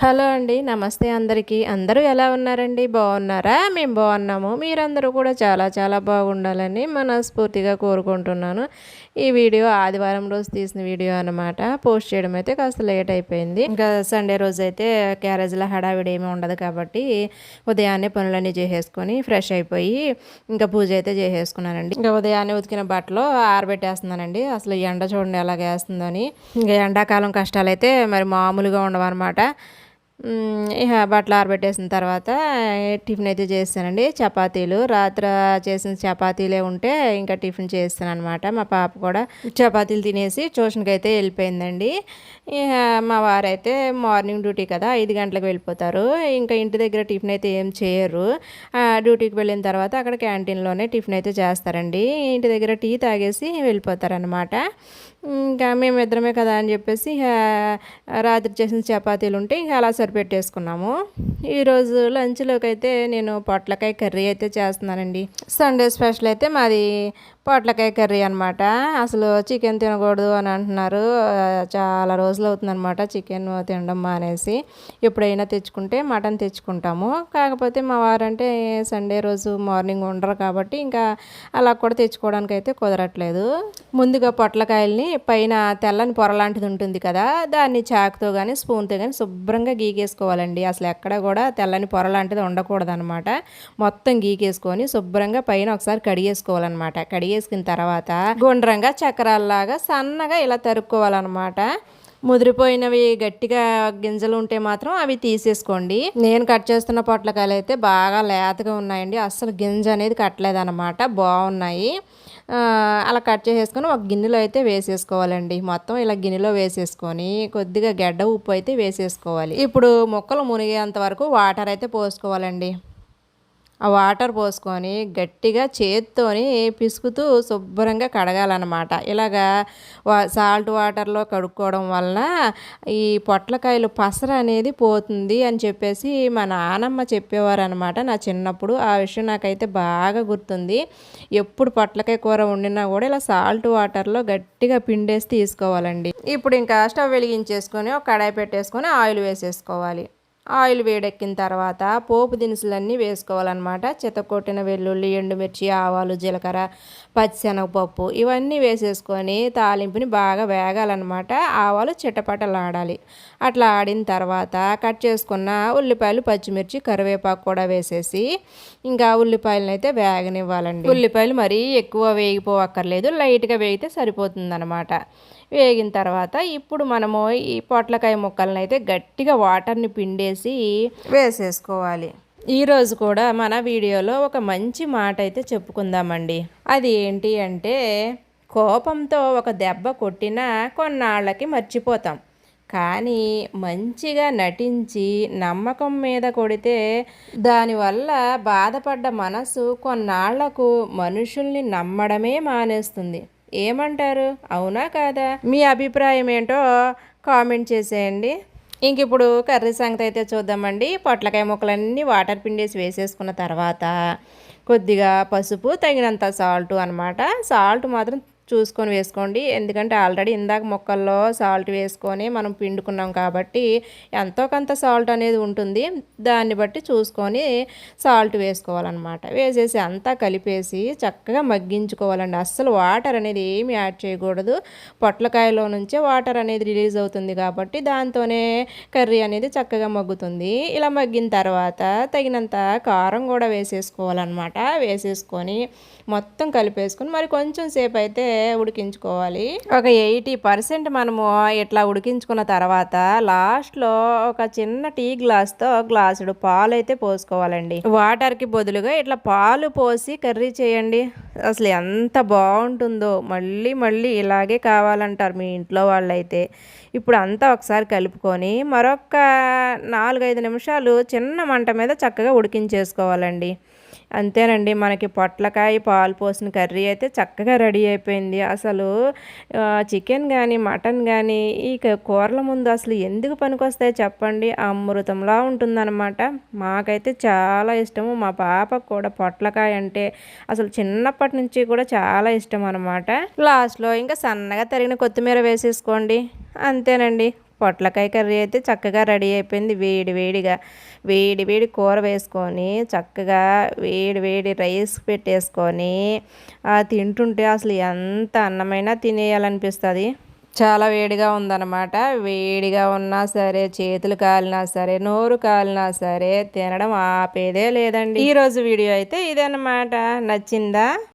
Hello అండి నమస్తే అందరికీ. అందరూ ఎలా ఉన్నారండి? బాగున్నారా? మేము బాగున్నాము. మీరందరూ కూడా చాలా చాలా బాగుండాలని మనస్ఫూర్తిగా కోరుకుంటున్నాను. ఈ వీడియో ఆదివారం రోజు తీసిన వీడియో అనమాట పోస్ట్ చేయడం అయితే కాస్త లేట్ అయిపోయింది. ఇంకా సండే రోజు అయితే క్యారేజ్లో హడావిడి ఏమీ ఉండదు కాబట్టి ఉదయాన్నే పనులన్నీ చేసేసుకొని ఫ్రెష్ అయిపోయి ఇంకా పూజ అయితే చేసేసుకున్నానండి. ఇంకా ఉదయాన్నే ఉతికిన బట్టలు ఆరబెట్టేస్తున్నానండి. అసలు ఎండ చూడండి ఎలాగేస్తుందని ఇంకా ఎండాకాలం కష్టాలు అయితే మరి మామూలుగా ఉండవన్నమాట. ఇక బట్టలు ఆరబెట్టేసిన తర్వాత టిఫిన్ అయితే చేస్తానండి చపాతీలు. రాత్రి చేసిన చపాతీలే ఉంటే ఇంకా టిఫిన్ చేస్తాను అనమాట మా పాప కూడా చపాతీలు తినేసి ట్యూషన్కి అయితే వెళ్ళిపోయిందండి. ఇక మా వారైతే మార్నింగ్ డ్యూటీ కదా ఐదు గంటలకు వెళ్ళిపోతారు. ఇంకా ఇంటి దగ్గర టిఫిన్ అయితే ఏం చేయరు. డ్యూటీకి వెళ్ళిన తర్వాత అక్కడ క్యాంటీన్లోనే టిఫిన్ అయితే చేస్తారండి. ఇంటి దగ్గర టీ తాగేసి వెళ్ళిపోతారనమాట ఇంకా మేము ఇద్దరమే కదా అని చెప్పేసి రాత్రి చేసిన చపాతీలు ఉంటే ఇంకా అలా సరిపెట్టేసుకున్నాము. ఈరోజు లంచ్లోకి అయితే నేను పొట్లకాయ కర్రీ అయితే చేస్తున్నానండి. సండే స్పెషల్ అయితే మాది పొట్లకాయ కర్రీ అనమాట అసలు చికెన్ తినకూడదు అని అంటున్నారు. చాలా రోజులు అవుతుందన్నమాట చికెన్ తినడం మానేసి. ఎప్పుడైనా తెచ్చుకుంటే మటన్ తెచ్చుకుంటాము. కాకపోతే మా వారంటే సండే రోజు మార్నింగ్ ఉండరు కాబట్టి ఇంకా అలా కూడా తెచ్చుకోవడానికి అయితే కుదరట్లేదు. ముందుగా పొట్లకాయల్ని పైన తెల్లని పొర లాంటిది ఉంటుంది కదా దాన్ని చాకుతో కానీ స్పూన్తో కానీ శుభ్రంగా గీకేసుకోవాలండి. అసలు ఎక్కడ కూడా తెల్లని పొర లాంటిది ఉండకూడదు అనమాట మొత్తం గీకేసుకొని శుభ్రంగా పైన ఒకసారి కడిగేసుకోవాలన్నమాట. కడిగే వేసుకున్న తర్వాత గుండ్రంగా చక్రాల్లాగా సన్నగా ఇలా తరుక్కోవాలన్నమాట. ముదిరిపోయినవి గట్టిగా గింజలు ఉంటే మాత్రం అవి తీసేసుకోండి. నేను కట్ చేస్తున్న పొట్లకాయలు అయితే బాగా లేతగా ఉన్నాయండి. అస్సలు గింజ అనేది కట్టలేదన్నమాట. బాగున్నాయి. అలా కట్ చేసేసుకొని ఒక గిన్నెలో అయితే వేసేసుకోవాలండి. మొత్తం ఇలా గిన్నెలో వేసేసుకొని కొద్దిగా గడ్డ ఉప్పు అయితే వేసేసుకోవాలి. ఇప్పుడు మొక్కలు మునిగేంత వరకు వాటర్ అయితే పోసుకోవాలండి. ఆ వాటర్ పోసుకొని గట్టిగా చేత్తోని పిసుకుతూ శుభ్రంగా కడగాలన్నమాట. ఇలాగా సాల్ట్ వాటర్లో కడుక్కోవడం వలన ఈ పొట్లకాయలు పసర అనేది పోతుంది అని చెప్పేసి మా నానమ్మ చెప్పేవారు అనమాట నా చిన్నప్పుడు. ఆ విషయం నాకైతే బాగా గుర్తుంది. ఎప్పుడు పొట్లకాయ కూర వండినా కూడా ఇలా సాల్ట్ వాటర్లో గట్టిగా పిండేసి తీసుకోవాలండి. ఇప్పుడు ఇంకా స్టవ్ వెలిగించేసుకొని ఒక కడాయి పెట్టేసుకొని ఆయిల్ వేసేసుకోవాలి. ఆయిల్ వేడెక్కిన తర్వాత పోపు దినుసులన్నీ వేసుకోవాలన్నమాట. చితకొట్టిన వెల్లుల్లి ఎండుమిర్చి ఆవాలు జీలకర్ర పచ్చిశనగపప్పు ఇవన్నీ వేసేసుకొని తాలింపుని బాగా వేగాలన్నమాట. ఆవాలు చిటపటలాడాలి. అట్లా ఆడిన తర్వాత కట్ చేసుకున్న ఉల్లిపాయలు పచ్చిమిర్చి కరివేపాకు కూడా వేసేసి ఇంకా ఉల్లిపాయలను అయితే వేగనివ్వాలండి. ఉల్లిపాయలు మరీ ఎక్కువ వేగిపోవక్కర్లేదు. లైట్గా వేగితే సరిపోతుందన్నమాట. వేగిన తర్వాత ఇప్పుడు మనము ఈ పొట్లకాయ ముక్కలను అయితే గట్టిగా వాటర్ని పిండేసి వేసేసుకోవాలి. ఈరోజు కూడా మన వీడియోలో ఒక మంచి మాట అయితే చెప్పుకుందామండి. అది ఏంటి అంటే కోపంతో ఒక దెబ్బ కొట్టినా కొన్నాళ్ళకి మర్చిపోతాం. కానీ మంచిగా నటించి నమ్మకం మీద కొడితే దానివల్ల బాధపడ్డ మనసు కొన్నాళ్ళకు మనుషుల్ని నమ్మడమే మానేస్తుంది. ఏమంటారు? అవునా కాదా? మీ అభిప్రాయం ఏంటో కామెంట్ చేసేయండి. ఇంక ఇప్పుడు కర్రీ సంగతి అయితే చూద్దామండి. పొట్లకాయ ముక్కలన్నీ వాటర్ పిండేసి వేసేసుకున్న తర్వాత కొద్దిగా పసుపు తగినంత సాల్ట్ అనమాట సాల్ట్ మాత్రం చూసుకొని వేసుకోండి. ఎందుకంటే ఆల్రెడీ ఇందాక మొక్కల్లో సాల్ట్ వేసుకొని మనం పిండుకున్నాం కాబట్టి ఎంతో కొంత సాల్ట్ అనేది ఉంటుంది. దాన్ని బట్టి చూసుకొని సాల్ట్ వేసుకోవాలన్నమాట. వేసేసి అంతా కలిపేసి చక్కగా మగ్గించుకోవాలండి. అస్సలు వాటర్ అనేది ఏమి యాడ్ చేయకూడదు. పొట్లకాయలో నుంచే వాటర్ అనేది రిలీజ్ అవుతుంది కాబట్టి దాంతోనే కర్రీ అనేది చక్కగా మగ్గుతుంది. ఇలా మగ్గిన తర్వాత తగినంత కారం కూడా వేసేసుకోవాలన్నమాట. వేసేసుకొని మొత్తం కలిపేసుకొని మరి కొంచెం సేపు అయితే ఉడికించుకోవాలి. ఒక ఎయిటీ పర్సెంట్ మనము ఇట్లా ఉడికించుకున్న తర్వాత లాస్ట్లో ఒక చిన్న టీ గ్లాస్తో గ్లాసుడు పాలు అయితే పోసుకోవాలండి. వాటర్కి బదులుగా ఇట్లా పాలు పోసి కర్రీ చేయండి. అసలు ఎంత బాగుంటుందో మళ్ళీ మళ్ళీ ఇలాగే కావాలంటారు మీ ఇంట్లో వాళ్ళైతే. ఇప్పుడు అంతా ఒకసారి కలుపుకొని మరొక నాలుగైదు నిమిషాలు చిన్న మంట మీద చక్కగా ఉడికించేసుకోవాలండి. అంతేనండి మనకి పొట్లకాయ పాలు పోసిన కర్రీ అయితే చక్కగా రెడీ అయిపోయింది. అసలు చికెన్ కానీ మటన్ కానీ ఈ కూరల ముందు అసలు ఎందుకు పనికొస్తాయి చెప్పండి. అమృతంలా ఉంటుందన్నమాట. మాకైతే చాలా ఇష్టము. మా పాపకు కూడా పొట్లకాయ అంటే అసలు చిన్నప్పటి నుంచి కూడా చాలా ఇష్టం అనమాట లాస్ట్లో ఇంకా సన్నగా తరిగిన కొత్తిమీర వేసేసుకోండి. అంతేనండి. పొట్లకాయ కర్రీ అయితే చక్కగా రెడీ అయిపోయింది. వేడి వేడిగా వేడి వేడి కూర వేసుకొని చక్కగా వేడి వేడి రైస్ పెట్టేసుకొని తింటుంటే అసలు ఎంత అన్నమైనా తినేయాలనిపిస్తుంది. చాలా వేడిగా ఉందన్నమాట. వేడిగా ఉన్నా సరే చేతులు కాలినా సరే నోరు కాలినా సరే తినడం ఆపేదే లేదండి. ఈరోజు వీడియో అయితే ఇదన్నమాట. నచ్చిందా?